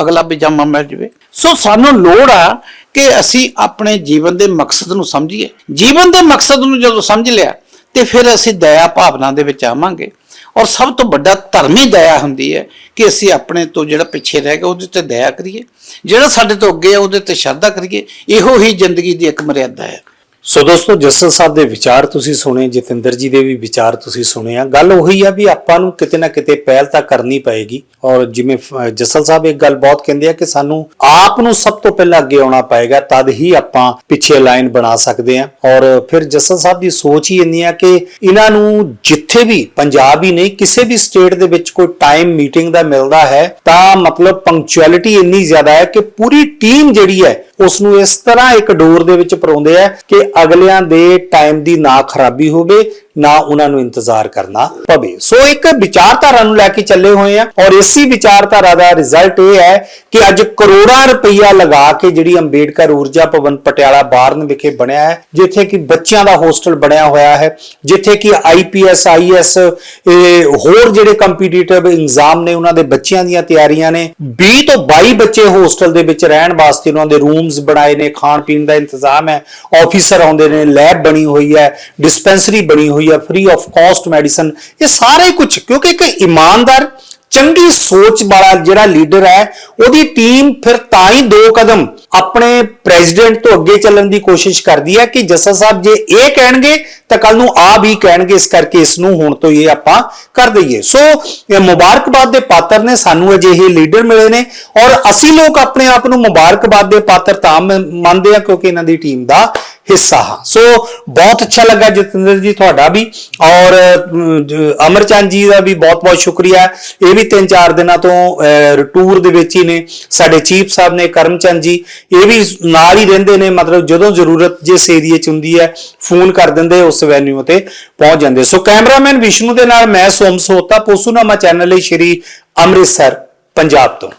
ਅਗਲਾ ਵੀ ਜੰਮਾ ਮਿਲ ਜਵੇ। ਸੋ ਸਾਨੂੰ ਲੋੜ ਆ ਕਿ ਅਸੀਂ ਆਪਣੇ ਜੀਵਨ ਦੇ ਮਕਸਦ ਨੂੰ ਸਮਝੀਏ। ਜੀਵਨ ਦੇ ਮਕਸਦ ਨੂੰ ਜਦੋਂ ਸਮਝ ਲਿਆ, ਤੇ ਫਿਰ ਅਸੀਂ ਦਇਆ ਭਾਵਨਾ ਦੇ ਵਿੱਚ ਆਵਾਂਗੇ। ਔਰ ਸਭ ਤੋਂ ਵੱਡਾ ਧਰਮੀ ਦਇਆ ਹੁੰਦੀ ਹੈ ਕਿ ਅਸੀਂ ਆਪਣੇ ਤੋਂ ਜਿਹੜਾ ਪਿੱਛੇ ਰਹਿ ਗਿਆ ਉਹਦੇ ਤੇ ਦਇਆ ਕਰੀਏ, ਜਿਹੜਾ ਸਾਡੇ ਤੋਂ ਅੱਗੇ ਹੈ ਉਹਦੇ ਤੇ ਸ਼ਰਧਾ ਕਰੀਏ, ਇਹੋ ਹੀ ਜ਼ਿੰਦਗੀ ਦੀ ਇੱਕ ਮਰਿਆਦਾ ਹੈ। ਸੋ ਦੋਸਤੋ ਜਸਲ ਸਾਹਿਬ ਦੇ ਵਿਚਾਰ ਤੁਸੀਂ ਸੁਣੇ, ਜਤਿੰਦਰ ਜੀ ਦੇ ਵੀ ਵਿਚਾਰ ਤੁਸੀਂ ਸੁਣੇ ਆ। ਗੱਲ ਉਹੀ ਆ ਵੀ ਆਪਾਂ ਨੂੰ ਕਿਤੇ ਨਾ ਕਿਤੇ ਪਹਿਲ ਤਾਂ ਕਰਨੀ ਪਏਗੀ। ਔਰ ਜਿਵੇਂ ਫ- ਜਸਲ ਸਾਹਿਬ ਇੱਕ ਗੱਲ ਬਹੁਤ ਕਹਿੰਦੇ ਆ ਕਿ ਸਾਨੂੰ ਆਪ ਨੂੰ ਸਭ ਤੋਂ ਪਹਿਲਾਂ ਅੱਗੇ ਆਉਣਾ ਪਏਗਾ, ਤਦ ਹੀ ਆਪਾਂ ਪਿੱਛੇ ਲਾਈਨ ਬਣਾ ਸਕਦੇ ਆ। ਔਰ ਫਿਰ ਜਸਲ ਸਾਹਿਬ ਦੀ ਸੋਚ ਹੀ ਇੰਨੀ ਆ ਕਿ ਇਹਨਾਂ ਨੂੰ ਜਿੱਥੇ ਵੀ ਪੰਜਾਬ ਹੀ ਨਹੀਂ, ਕਿਸੇ ਵੀ ਸਟੇਟ ਦੇ ਵਿੱਚ ਕੋਈ ਟਾਈਮ ਮੀਟਿੰਗ ਦਾ ਮਿਲਦਾ ਹੈ, ਤਾਂ ਮਤਲਬ ਪੰਕਚੁਅਲਿਟੀ ਇੰਨੀ ਜ਼ਿਆਦਾ ਹੈ ਕਿ ਪੂਰੀ ਟੀਮ ਜਿਹੜੀ ਹੈ ਉਸ ਨੂੰ ਇਸ ਤਰ੍ਹਾਂ ਇੱਕ ਡੋਰ ਦੇ ਵਿੱਚ ਪਰੋਂਦੇ ਆ ਕਿ ਅਗਲਿਆਂ ਦੇ ਟਾਈਮ ਦੀ ਨਾ ਖਰਾਬੀ ਹੋਵੇ ਨਾ ਉਹਨਾਂ ਨੂੰ ਇੰਤਜ਼ਾਰ ਕਰਨਾ ਪਵੇ। ਸੋ ਇੱਕ ਵਿਚਾਰਧਾਰਾ ਨੂੰ ਲੈ ਕੇ ਚੱਲੇ ਹੋਏ ਆ ਔਰ ਇਸੇ ਵਿਚਾਰਧਾਰਾ ਦਾ ਰਿਜ਼ਲਟ ਇਹ ਹੈ ਕਿ ਅੱਜ ਕਰੋੜਾਂ ਰੁਪਈਆ ਲਗਾ ਕੇ ਜਿਹੜੀ ਅੰਬੇਡਕਰ ਊਰਜਾ ਭਵਨ ਪਟਿਆਲਾ ਬਾਰਨ ਵਿਖੇ ਬਣਿਆ ਹੈ, ਜਿੱਥੇ ਕਿ ਬੱਚਿਆਂ ਦਾ ਹੋਸਟਲ ਬਣਿਆ ਹੋਇਆ ਹੈ, ਜਿੱਥੇ ਕਿ ਆਈਪੀਐਸ ਆਈਐਸ ਹੋਰ ਜਿਹੜੇ ਕੰਪੀਟੀਟਿਵ ਐਗਜ਼ਾਮ ਨੇ ਉਹਨਾਂ ਦੇ ਬੱਚਿਆਂ ਦੀਆਂ ਤਿਆਰੀਆਂ ਨੇ। 20 ਤੋਂ 22 ਬੱਚੇ ਹੋਸਟਲ ਦੇ ਵਿੱਚ ਰਹਿਣ ਵਾਸਤੇ ਉਹਨਾਂ ਦੇ ਰੂਮਸ ਬਣਾਏ ਨੇ ਖਾਣ ਪੀਣ ਦਾ ਇੰਤਜ਼ਾਮ ਹੈ ਆਫੀਸਰ ਆਉਂਦੇ ਨੇ ਲੈਬ ਬਣੀ ਹੋਈ ਹੈ ਡਿਸਪੈਂਸਰੀ ਬਣੀ ਹੋਈ ਹੈ ਫ੍ਰੀ ਆਫ ਕਾਸਟ ਮੈਡੀਸਨ ਇਹ ਸਾਰੇ ਕੁਝ ਕਿਉਂਕਿ ਇੱਕ ਇਮਾਨਦਾਰ, ਚੰਗੀ ਸੋਚ ਵਾਲਾ ਜਿਹੜਾ ਲੀਡਰ ਹੈ, ਉਹਦੀ ਟੀਮ ਫਿਰ ਤਾਂ ਹੀ ਦੋ ਕਦਮ ਆਪਣੇ ਪ੍ਰੈਜ਼ੀਡੈਂਟ ਤੋਂ ਅੱਗੇ ਚੱਲਣ ਦੀ ਕੋਸ਼ਿਸ਼ ਕਰਦੀ ਹੈ ਕਿ ਜੱਸਾ ਸਾਹਿਬ ਜੇ ਇਹ ਕਹਿਣਗੇ, ਤਾਂ ਕੱਲ ਨੂੰ ਆ ਵੀ ਕਹਿਣਗੇ ਇਸ ਕਰਕੇ ਇਸ ਨੂੰ ਹੁਣ ਤੋਂ ਇਹ ਆਪਾਂ ਕਰ ਦਈਏ। ਸੋ ਇਹ ਮੁਬਾਰਕਬਾਦ ਦੇ ਪਾਤਰ ਨੇ, ਸਾਨੂੰ ਅਜਿਹੇ ਲੀਡਰ ਮਿਲੇ ਨੇ ਔਰ ਅਸੀਂ ਲੋਕ ਆਪਣੇ ਆਪ ਨੂੰ ਮੁਬਾਰਕਬਾਦ ਦੇ ਪਾਤਰ ਤਾਂ ਮੰਨਦੇ ਆ ਕਿਉਂਕਿ ਇਹਨਾਂ ਦੀ ਟੀਮ ਦਾ ਹਿੱਸਾ। ਹਾਂ ਸੋ ਬਹੁਤ ਅੱਛਾ ਲੱਗਾ ਜਤਿੰਦਰ ਜੀ ਤੁਹਾਡਾ ਵੀ। ਔਰ ਅਮਰਚੰਦ ਜੀ ਦਾ ਵੀ ਬਹੁਤ-ਬਹੁਤ ਸ਼ੁਕਰੀਆ। ਇਹ ਵੀ 3-4 ਦਿਨਾਂ ਤੋਂ ਟੂਰ ਦੇ ਵਿੱਚ ਹੀ ਨੇ। ਸਾਡੇ ਚੀਫ ਸਾਹਿਬ ਨੇ ਕਰਮਚੰਦ ਜੀ। ਇਹ ਵੀ ਨਾਲ ਹੀ ਰਹਿੰਦੇ ਨੇ। ਮਤਲਬ ਜਦੋਂ ਜ਼ਰੂਰਤ ਜਿਸ ਏਰੀਏ 'ਚ ਹੁੰਦੀ ਹੈ, ਫੋਨ ਕਰ ਦਿੰਦੇ ਉਸ ਵੈਨਿਊ ਤੇ ਪਹੁੰਚ ਜਾਂਦੇ। ਸੋ ਕੈਮਰਾਮੈਨ ਵਿਸ਼ਨੂੰ ਦੇ ਨਾਲ ਮੈਂ ਸੋਮ ਸੋਤਾ। ਪੋਸੂਨਾਮਾ ਚੈਨਲ ਲਈ ਸ਼੍ਰੀ ਅੰਮ੍ਰਿਤਸਰ, ਪੰਜਾਬ ਤੋਂ।